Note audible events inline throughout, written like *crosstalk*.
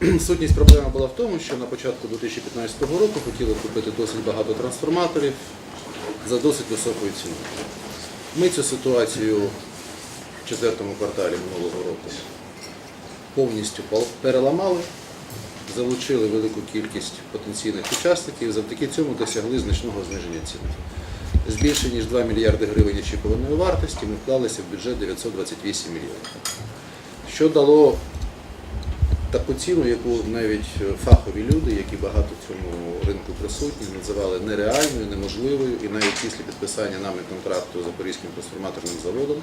*clears throat* Сутність проблеми була в тому, що на початку 2015 року хотіли купити досить багато трансформаторів за досить високою ціною. Ми цю ситуацію в четвертому кварталі минулого року повністю переламали, залучили велику кількість потенційних учасників і завдяки цьому досягли значного зниження ціни. З більше ніж 2 мільярди гривень очікуваної вартості ми вклалися в бюджет 928 мільйонів. Що дало таку ціну, яку навіть е, фахові люди, які багато в цьому ринку присутні, називали нереальною, неможливою, і навіть після підписання нами контракту з Запорізьким трансформаторним заводом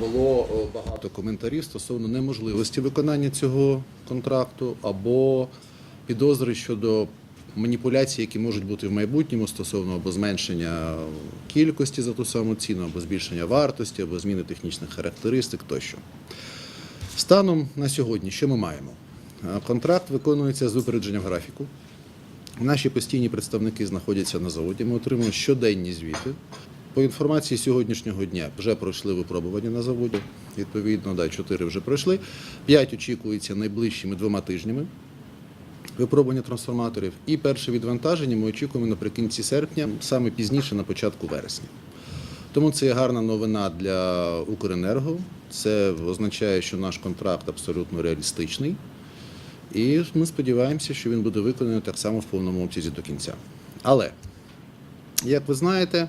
було е, багато коментарів стосовно неможливості виконання цього контракту або підозри щодо маніпуляцій, які можуть бути в майбутньому стосовно або зменшення кількості за ту саму ціну, або збільшення вартості, або зміни технічних характеристик тощо. Станом на сьогодні, що ми маємо? Е, Контракт виконується з випередженням графіку. Наші постійні представники знаходяться на заводі. Ми отримуємо щоденні звіти. По інформації сьогоднішнього дня вже пройшли випробування на заводі. Відповідно, да, 4 вже пройшли. 5 очікується найближчими двома тижнями випробування трансформаторів. І перше відвантаження ми очікуємо наприкінці серпня, саме пізніше на початку вересня. Тому це є гарна новина для Укренерго. Це означає, що наш контракт абсолютно реалістичний. І ми сподіваємося, що він буде виконаний так само в повному обсязі до кінця. Але, як ви знаєте,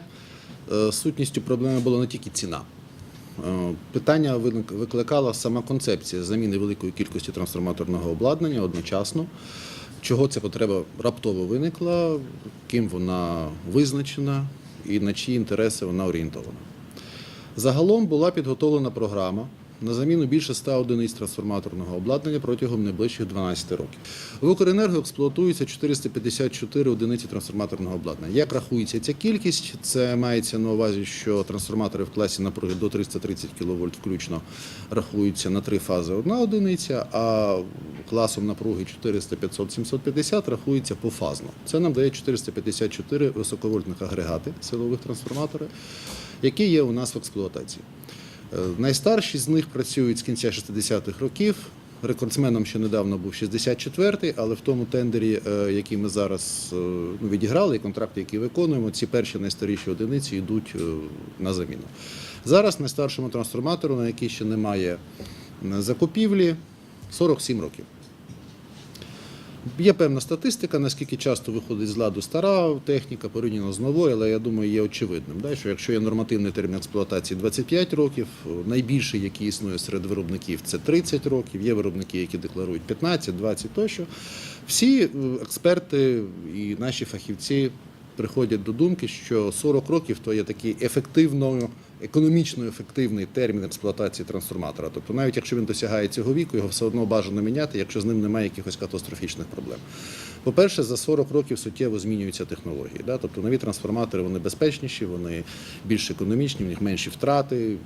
е, сутністю проблеми була не тільки ціна. Е, Питання викликала сама концепція заміни великої кількості трансформаторного обладнання одночасно. Чого ця потреба раптово виникла, ким вона визначена і на чиї інтереси вона орієнтована. Загалом була підготовлена програма на заміну більше 100 одиниць трансформаторного обладнання протягом найближчих 12 років. В Укренерго експлуатується 454 одиниці трансформаторного обладнання. Як рахується ця кількість? Це мається на увазі, що трансформатори в класі напруги до 330 кВт включно рахуються на три фази одна одиниця, а класом напруги 400, 500, 750 рахується пофазно. Це нам дає 454 високовольтних агрегати силових трансформаторів, які є у нас в експлуатації. Е, Найстарші з них працюють з кінця 60-х років. Рекордсменом ще недавно був 64-й, але в тому тендері, е, який ми зараз е, ну, відіграли, і контракти, які виконуємо, ці перші найстаріші одиниці йдуть на заміну. Зараз найстаршому трансформатору, на який ще немає закупівлі, 47 років. Є певна статистика, наскільки часто виходить з ладу стара техніка порівняно з новою, але я думаю, є очевидним, да, що якщо є нормативний термін експлуатації 25 років, найбільший, який існує серед виробників, це 30 років. Є виробники, які декларують 15, 20 тощо. Всі е, експерти і наші фахівці приходять до думки, що 40 років то є такий ефективно, економічно ефективний термін експлуатації трансформатора. Тобто, навіть якщо він досягає цього віку, його все одно бажано міняти, якщо з ним немає якихось катастрофічних проблем. По-перше, за 40 років суттєво змінюються технології. Да? Тобто нові трансформатори вони безпечніші, вони більш економічні, в них менші втрати.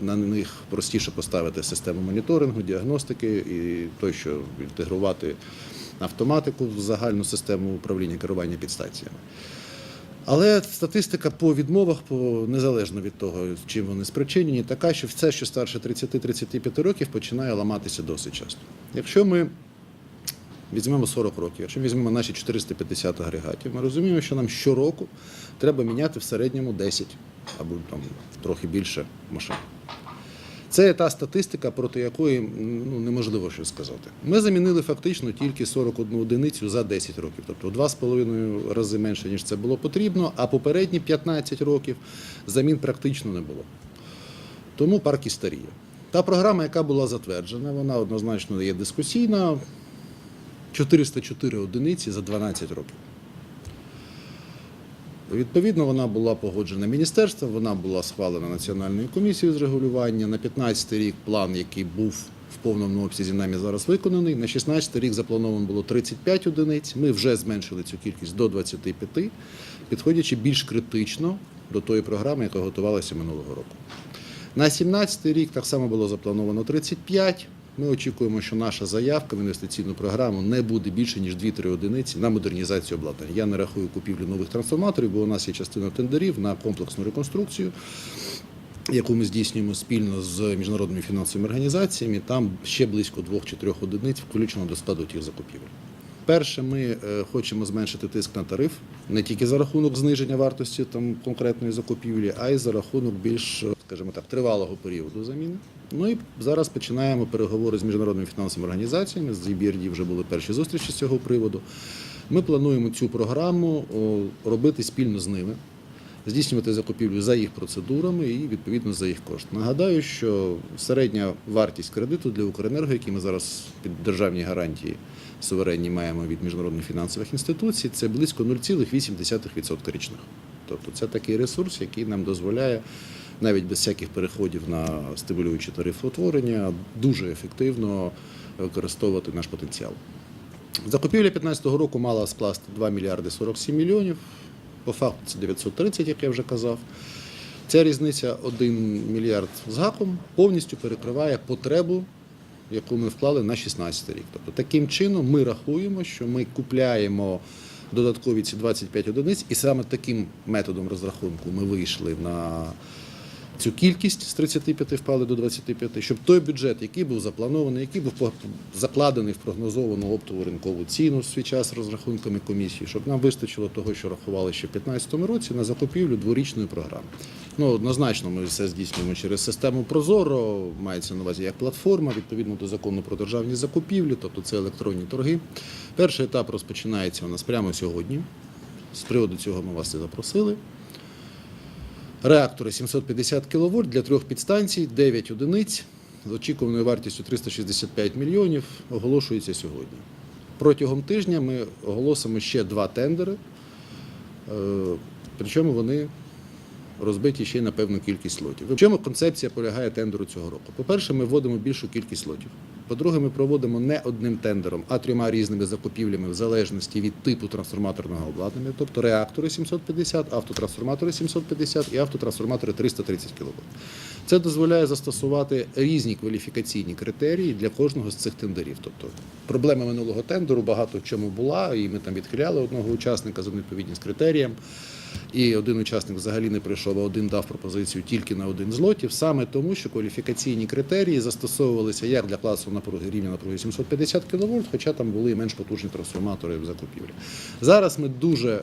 На них простіше поставити систему моніторингу, діагностики і тощо інтегрувати автоматику в загальну систему управління керування підстанціями. Але статистика по відмовах, по незалежно від того, чим вони спричинені, така, що все, що старше 30-35 років, починає ламатися досить часто. Якщо ми візьмемо 40 років, якщо візьмемо наші 450 агрегатів, ми розуміємо, що нам щороку треба міняти в середньому 10 або там трохи більше машин. Це та статистика, проти якої ну, неможливо щось сказати. Ми замінили фактично тільки 41 одиницю за 10 років, тобто в 2,5 рази менше, ніж це було потрібно, а попередні 15 років замін практично не було. Тому парк і старіє. Та програма, яка була затверджена, вона однозначно є дискусійна. 404 одиниці за 12 років. Відповідно, вона була погоджена міністерством, вона була схвалена Національною комісією з регулювання. На 15 рік план, який був в повному обсязі нами зараз виконаний. На 16 рік заплановано було 35 одиниць. Ми вже зменшили цю кількість до 25, підходячи більш критично до тої програми, яка готувалася минулого року. На 17 рік так само було заплановано 35. Ми очікуємо, що наша заявка в інвестиційну програму не буде більше ніж 2-3 одиниці на модернізацію обладнання. Я не рахую купівлю нових трансформаторів, бо у нас є частина тендерів на комплексну реконструкцію. яку ми здійснюємо спільно з міжнародними фінансовими організаціями, там ще близько двох чи трьох одиниць включено до складу тих закупівель. Перше, ми е, хочемо зменшити тиск на тариф не тільки за рахунок зниження вартості там конкретної закупівлі, а й за рахунок більш, скажімо так, тривалого періоду заміни. Ну і зараз починаємо переговори з міжнародними фінансовими організаціями. З EBRD вже були перші зустрічі з цього приводу. Ми плануємо цю програму робити спільно з ними здійснювати закупівлю за їх процедурами і відповідно за їх кошт. Нагадаю, що середня вартість кредиту для Укренерго, який ми зараз під державні гарантії суверенні маємо від міжнародних фінансових інституцій, це близько 0,8% річних. Тобто це такий ресурс, який нам дозволяє навіть без всяких переходів на стимулюючі тарифоутворення дуже ефективно використовувати наш потенціал. Закупівля 2015 року мала скласти 2 мільярди 47 мільйонів. По факту це 930, як я вже казав. Ця різниця 1 мільярд з гаком повністю перекриває потребу, яку ми вклали на 16 рік. Тобто таким чином ми рахуємо, що ми купляємо додаткові ці 25 одиниць, і саме таким методом розрахунку ми вийшли на цю кількість з 35 впали до 25, щоб той бюджет, який був запланований, який був закладений в прогнозовану оптову ринкову ціну в свій час розрахунками комісії, щоб нам вистачило того, що рахували ще в 2015 році на закупівлю дворічної програми. Ну, однозначно, ми все здійснюємо через систему Прозоро, мається на увазі як платформа, відповідно до закону про державні закупівлі, тобто це електронні торги. Перший етап розпочинається у нас прямо сьогодні. З приводу цього ми вас і запросили. Реактори 750 кВт для трьох підстанцій, 9 одиниць з очікуваною вартістю 365 мільйонів оголошується сьогодні. Протягом тижня ми оголосимо ще два тендери, е, причому вони розбиті ще на певну кількість лотів. В чому концепція полягає тендеру цього року? По-перше, ми вводимо більшу кількість лотів. По-друге, ми проводимо не одним тендером, а трьома різними закупівлями в залежності від типу трансформаторного обладнання, тобто реактори 750, автотрансформатори 750 і автотрансформатори 330 кВт. Це дозволяє застосувати різні кваліфікаційні критерії для кожного з цих тендерів. Тобто проблема минулого тендеру багато в чому була, і ми там відхиляли одного учасника за невідповідність критеріям. І один учасник взагалі не прийшов, а один дав пропозицію тільки на один з лотів, саме тому, що кваліфікаційні критерії застосовувалися як для класу напруги рівня напруги 750 кВт, хоча там були і менш потужні трансформатори в закупівлі. Зараз ми дуже е,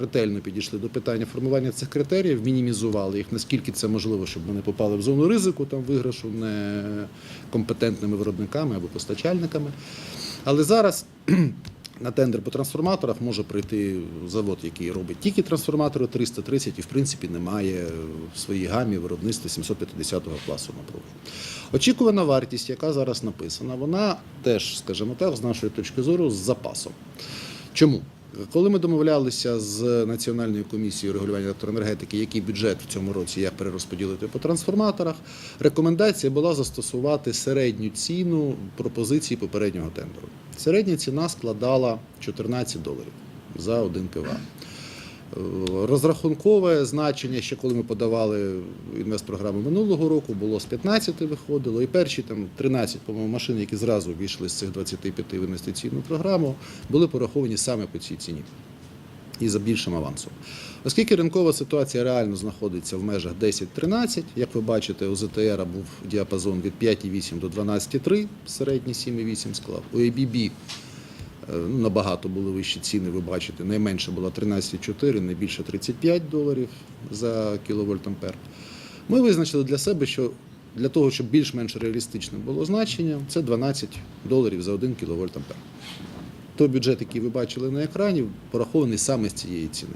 ретельно підійшли до питання формування цих критеріїв, мінімізували їх, наскільки це можливо, щоб ми не попали в зону ризику там виграшу некомпетентними виробниками або постачальниками. Але зараз на тендер по трансформаторах може прийти завод, який робить тільки трансформатори 330 і в принципі немає в своїй гамі виробництва 750 класу напруги. Очікувана вартість, яка зараз написана, вона теж, скажімо так, з нашої точки зору, з запасом. Чому? Коли ми домовлялися з Національною комісією регулювання електроенергетики, який бюджет в цьому році як перерозподілити по трансформаторах, рекомендація була застосувати середню ціну пропозиції попереднього тендеру. Середня ціна складала 14 доларів за 1 КВА. Розрахункове значення, ще коли ми подавали інвестпрограму минулого року, було з 15 виходило, і перші там 13, по-моєму, машин, які зразу війшли з цих 25 в інвестиційну програму, були пораховані саме по цій ціні і за більшим авансом. Оскільки ринкова ситуація реально знаходиться в межах 10-13, як ви бачите, у ЗТР був діапазон від 5,8 до 12,3, середній 7,8 склав. У ABB набагато були вищі ціни, ви бачите. Найменше була 13,4, найбільше 35 доларів за кіловольт ампер. Ми визначили для себе, що для того, щоб більш-менш реалістичне було значення, це 12 доларів за 1 кіловольт ампер. Той бюджет, який ви бачили на екрані, порахований саме з цієї ціни.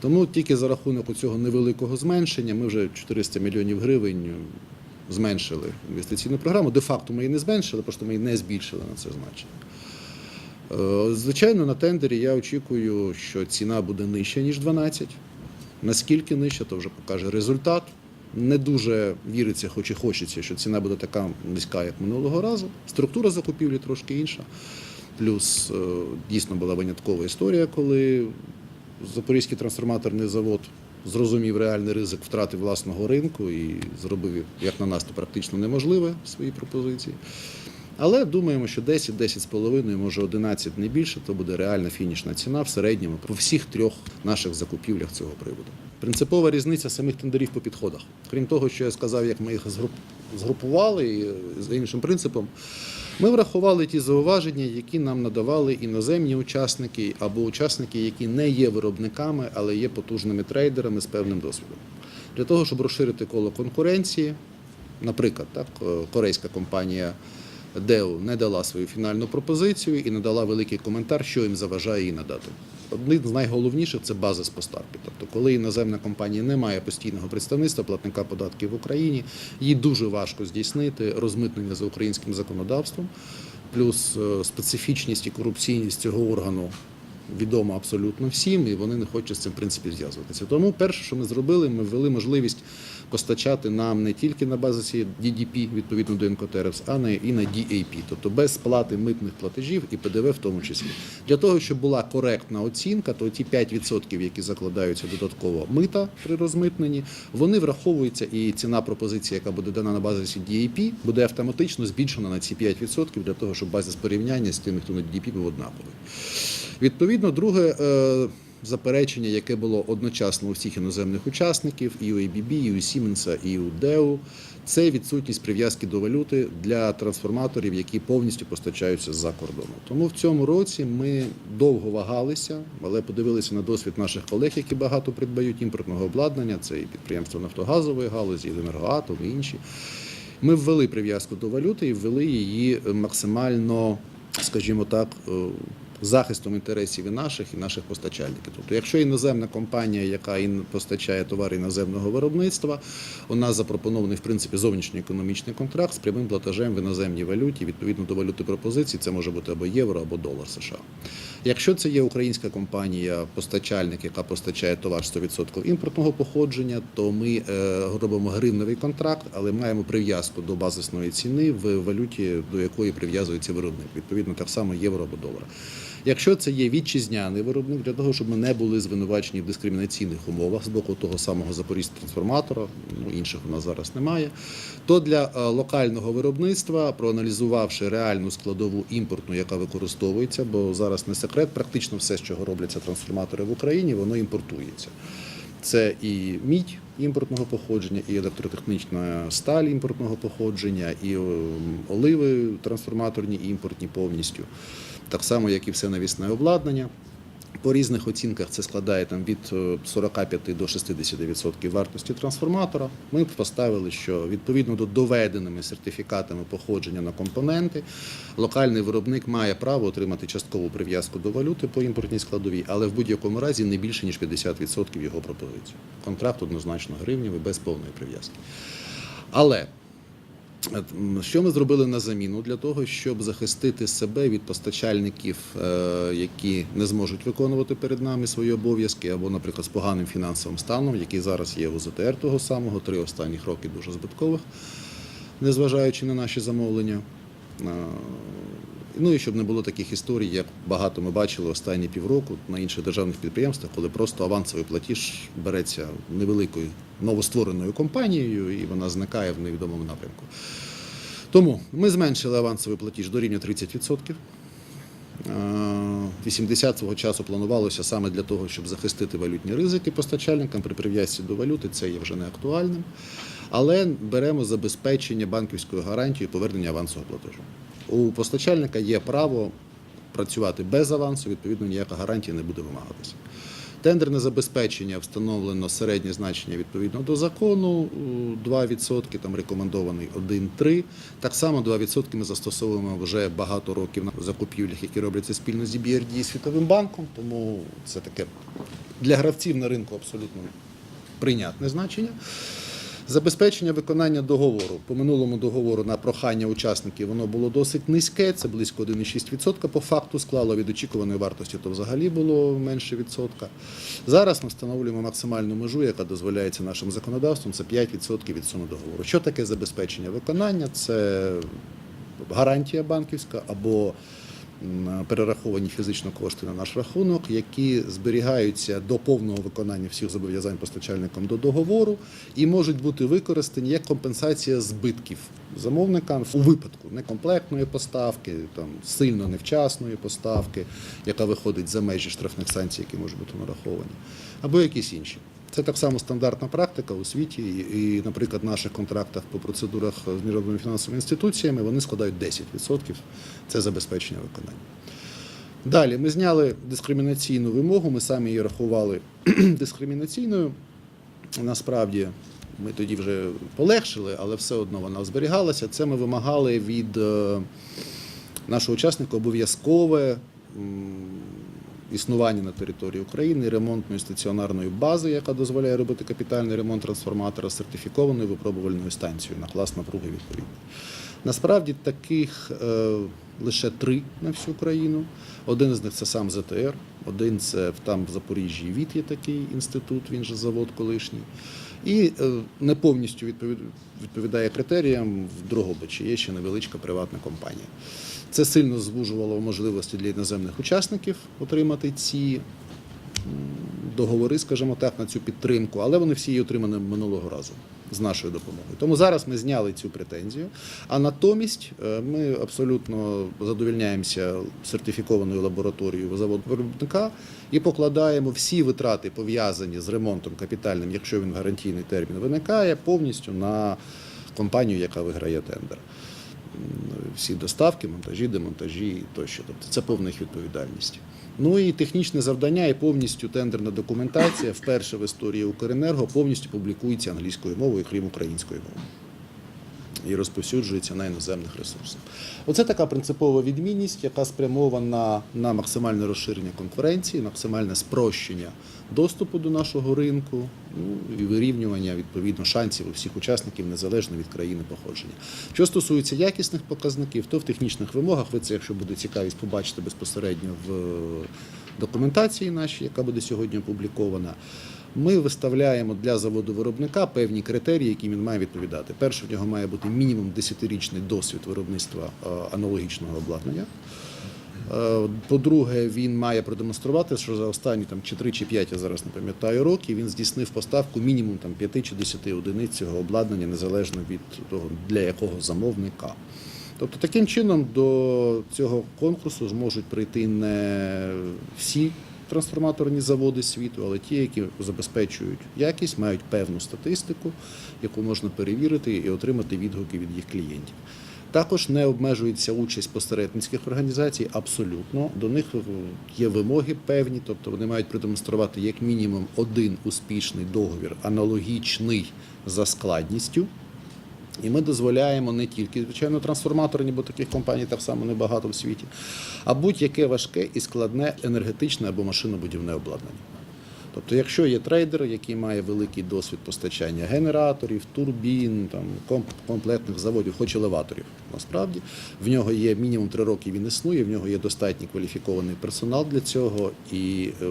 Тому тільки за рахунок цього невеликого зменшення ми вже 400 мільйонів гривень зменшили інвестиційну програму. Де-факто ми її не зменшили, просто ми її не збільшили на це значення. Е, Звичайно, на тендері я очікую, що ціна буде нижча, ніж 12. Наскільки нижча, то вже покаже результат. Не дуже віриться, хоч і хочеться, що ціна буде така низька, як минулого разу. Структура закупівлі трошки інша. Плюс е, дійсно була виняткова історія, коли Запорізький трансформаторний завод зрозумів реальний ризик втрати власного ринку і зробив, як на нас, то практично неможливе свої пропозиції. Але думаємо, що 10, 10,5, може 11 не більше, то буде реальна фінішна ціна в середньому по всіх трьох наших закупівлях цього приводу. Принципова різниця самих тендерів по підходах. Крім того, що я сказав, як ми їх згрупували і за іншим принципом, ми врахували ті зауваження, які нам надавали іноземні учасники або учасники, які не є виробниками, але є потужними трейдерами з певним досвідом. Для того, щоб розширити коло конкуренції, наприклад, так, корейська компанія Dell не дала свою фінальну пропозицію і надала великий коментар, що їм заважає її надати. Один з найголовніших це база з поставки. Тобто, коли іноземна компанія не має постійного представництва платника податків в Україні, їй дуже важко здійснити розмитнення за українським законодавством, плюс е, специфічність і корупційність цього органу відомо абсолютно всім, і вони не хочуть з цим в принципі зв'язуватися. Тому перше, що ми зробили, ми ввели можливість постачати нам не тільки на базі DDP, відповідно до Incoterms, а і на DAP, тобто без сплати митних платежів і ПДВ в тому числі. Для того, щоб була коректна оцінка, то ті 5%, які закладаються додатково мита при розмитненні, вони враховуються, і ціна пропозиції, яка буде дана на базі DAP, буде автоматично збільшена на ці 5% для того, щоб базис порівняння з тими, хто на DDP був однаковий. Відповідно, друге е, заперечення, яке було одночасно у всіх іноземних учасників, і у ABB, і у Siemens, і у DEU, це відсутність прив'язки до валюти для трансформаторів, які повністю постачаються з-за кордону. Тому в цьому році ми довго вагалися, але подивилися на досвід наших колег, які багато придбають імпортного обладнання. Це і підприємства нафтогазової галузі, і енергоатом, і інші. Ми ввели прив'язку до валюти і ввели її максимально, скажімо так, е, захистом інтересів і наших, і наших постачальників. Тобто, якщо іноземна компанія, яка постачає товари іноземного виробництва, у нас запропонований в принципі зовнішньоекономічний контракт з прямим платежем в іноземній валюті, відповідно до валюти пропозиції, це може бути або євро, або долар США. Якщо це є українська компанія, постачальник, яка постачає товар 100% імпортного походження, то ми е, робимо гривневий контракт, але маємо прив'язку до базисної ціни в валюті, до якої прив'язується виробник. Відповідно, так само євро або долар. Якщо це є вітчизняний виробник, для того, щоб ми не були звинувачені в дискримінаційних умовах з боку того самого запорізького трансформатора, ну інших у нас зараз немає, то для е, локального виробництва, проаналізувавши реальну складову імпортну, яка використовується, бо зараз не секрет, практично все, з чого робляться трансформатори в Україні, воно імпортується. Це і мідь імпортного походження, і електротехнічна сталь імпортного походження, і ем, оливи трансформаторні імпортні повністю. Так само, як і все навісне обладнання. По різних оцінках це складає там від е, 45 до 60% вартості трансформатора. Ми поставили, що відповідно до доведеними сертифікатами походження на компоненти, локальний виробник має право отримати часткову прив'язку до валюти по імпортній складовій, але в будь-якому разі не більше ніж 50% його пропозиції. Контракт однозначно гривневий без повної прив'язки. Але Що ми зробили на заміну для того, щоб захистити себе від постачальників, е, які не зможуть виконувати перед нами свої обов'язки, або, наприклад, з поганим фінансовим станом, який зараз є у ЗТР того самого, три останніх роки дуже збиткових, незважаючи на наші замовлення. Е, Ну і щоб не було таких історій, як багато ми бачили останні півроку на інших державних підприємствах, коли просто авансовий платіж береться невеликою новоствореною компанією і вона зникає в невідомому напрямку. Тому ми зменшили авансовий платіж до рівня 30%. Е, 80 свого часу планувалося саме для того, щоб захистити валютні ризики постачальникам при прив'язці до валюти. Це є вже не актуальним. Але беремо забезпечення банківською гарантією повернення авансового платежу. У постачальника є право працювати без авансу, відповідно, ніяка гарантія не буде вимагатися. Тендерне забезпечення встановлено середнє значення відповідно до закону 2%, там рекомендований 1,3%. Так само 2% ми застосовуємо вже багато років на закупівлях, які робляться спільно з EBRD і Світовим банком, тому це таке для гравців на ринку абсолютно прийнятне значення. Забезпечення виконання договору. По минулому договору на прохання учасників воно було досить низьке, це близько 1,6% по факту склало від очікуваної вартості, то взагалі було менше відсотка. Зараз ми встановлюємо максимальну межу, яка дозволяється нашим законодавством, це 5% від суми договору. Що таке забезпечення виконання? Це гарантія банківська або перераховані фізично кошти на наш рахунок, які зберігаються до повного виконання всіх зобов'язань постачальником до договору і можуть бути використані як компенсація збитків замовникам у випадку некомплектної поставки, там сильно невчасної поставки, яка виходить за межі штрафних санкцій, які можуть бути нараховані, або якісь інші. Це так само стандартна практика у світі, і, наприклад, в наших контрактах по процедурах з міжнародними фінансовими інституціями вони складають 10%. Це забезпечення виконання. Далі ми зняли дискримінаційну вимогу, ми самі її рахували *clears throat* дискримінаційною. Насправді ми тоді вже полегшили, але все одно вона зберігалася. Це ми вимагали від е, нашого учасника обов'язкове існування на території України ремонтної стаціонарної бази, яка дозволяє робити капітальний ремонт трансформатора з сертифікованою випробувальною станцією на клас напруги відповідно. Насправді таких е, лише три на всю країну. Один з них це сам ЗТР, один це там в Запоріжжі ВІТ є такий інститут, він же завод колишній. І е, не повністю відповідає критеріям в Дрогобичі. Є ще невеличка приватна компанія. Це сильно звужувало можливості для іноземних учасників отримати ці договори, скажімо так, на цю підтримку, але вони всі її отримані минулого разу з нашою допомогою. Тому зараз ми зняли цю претензію. А натомість е, ми абсолютно задовільняємося сертифікованою лабораторією заводу виробника і покладаємо всі витрати, пов'язані з ремонтом капітальним, якщо він гарантійний термін виникає, повністю на компанію, яка виграє тендер. Всі доставки, монтажі, демонтажі тощо. Тобто це повна їх відповідальність. Ну і технічне завдання і повністю тендерна документація вперше в історії Укренерго повністю публікується англійською мовою, крім української мови. І розповсюджується на іноземних ресурсах. Оце така принципова відмінність, яка спрямована на максимальне розширення конкуренції, максимальне спрощення доступу до нашого ринку ну, і вирівнювання відповідно шансів у всіх учасників незалежно від країни походження. Що стосується якісних показників, то в технічних вимогах ви це, якщо буде цікавість, побачите безпосередньо в документації нашій, яка буде сьогодні опублікована. Ми виставляємо для заводу виробника певні критерії, які він має відповідати. Перше, в нього має бути мінімум 10-річний досвід виробництва е, аналогічного обладнання. Е, По-друге, він має продемонструвати, що за останні там, чи 3 чи 5, я зараз не пам'ятаю роки, він здійснив поставку мінімум там, 5 чи 10 одиниць цього обладнання, незалежно від того, для якого замовника. Тобто таким чином до цього конкурсу зможуть прийти не всі трансформаторні заводи світу, але ті, які забезпечують якість, мають певну статистику, яку можна перевірити і отримати відгуки від їх клієнтів. Також не обмежується участь посередницьких організацій абсолютно. До них є вимоги певні, тобто вони мають продемонструвати як мінімум один успішний договір, аналогічний за складністю. І ми дозволяємо не тільки, звичайно, трансформаторні, бо таких компаній так само небагато в світі, а будь-яке важке і складне енергетичне або машинобудівне обладнання. Тобто, якщо є трейдер, який має великий досвід постачання генераторів, турбін, там, комплектних заводів, хоч елеваторів, насправді, в нього є мінімум три роки він існує, в нього є достатній кваліфікований персонал для цього, і е,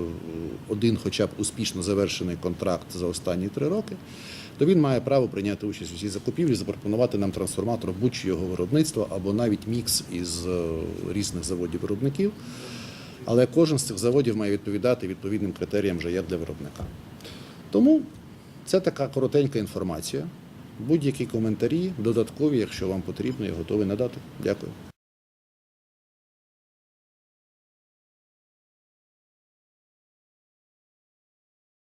один, хоча б успішно завершений контракт за останні три роки, то він має право прийняти участь у цій закупівлі, запропонувати нам трансформатор будь-чого виробництва або навіть мікс із е, різних заводів-виробників. Але кожен з цих заводів має відповідати відповідним критеріям вже як для виробника. Тому це така коротенька інформація. Будь-які коментарі, додаткові, якщо вам потрібно, я готовий надати. Дякую.